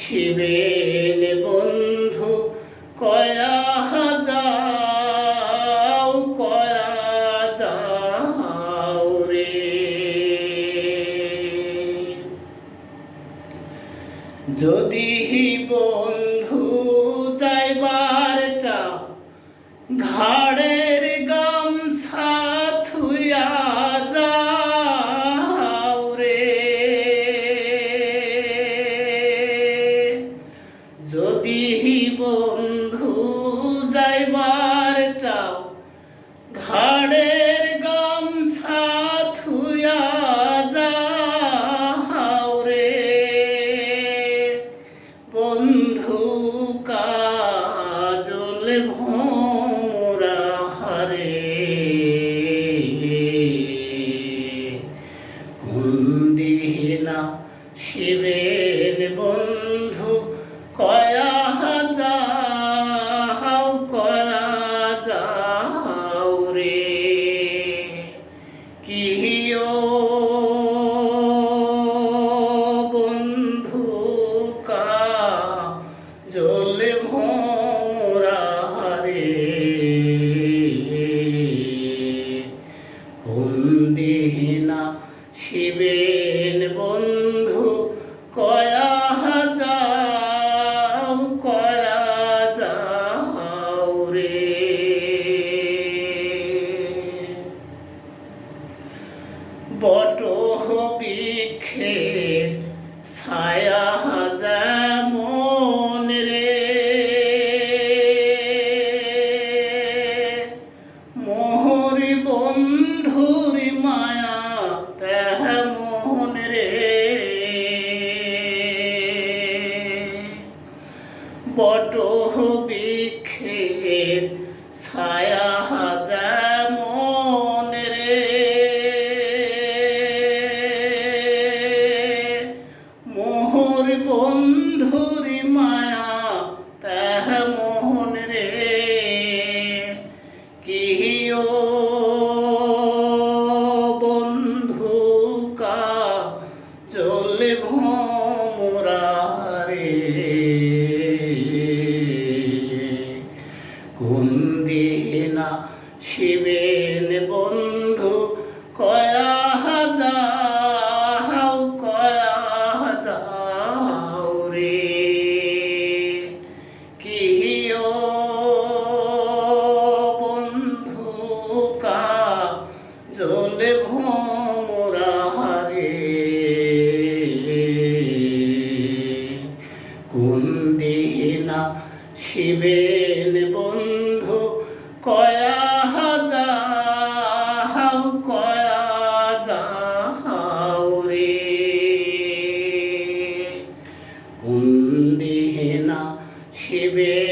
শিবেন বন্ধু কয়া যাও কয়া যাও রে। যদি বন্ধু বন্ধু যাইবার চাও। ঘাড়ের গামছা থুয়া যাও রে। বন্ধু কাজল ভোমরা হরে। কুন্দিহীনা শিবেন কুন্দিহীনা শিবেন বন্ধু? কয়া যাও কয়া যাও রে। বট বৃক্ষের ছায়া যেমন বৃক্ষের ছায়া যেমন রে। মোহর বন্ধুরি মায়া তেমন রে। কিহিও বন্ধু কা চলে ভোমরা কুন্দিহীনা শিবেন বন্ধু, কয়া যাও কয়া যাও রে। কিহিও বন্ধু কা জল ভোমরা রে কুন্দিহীনা শিবেন বন্ধু কুন্দিহীনা শিবেন বন্ধু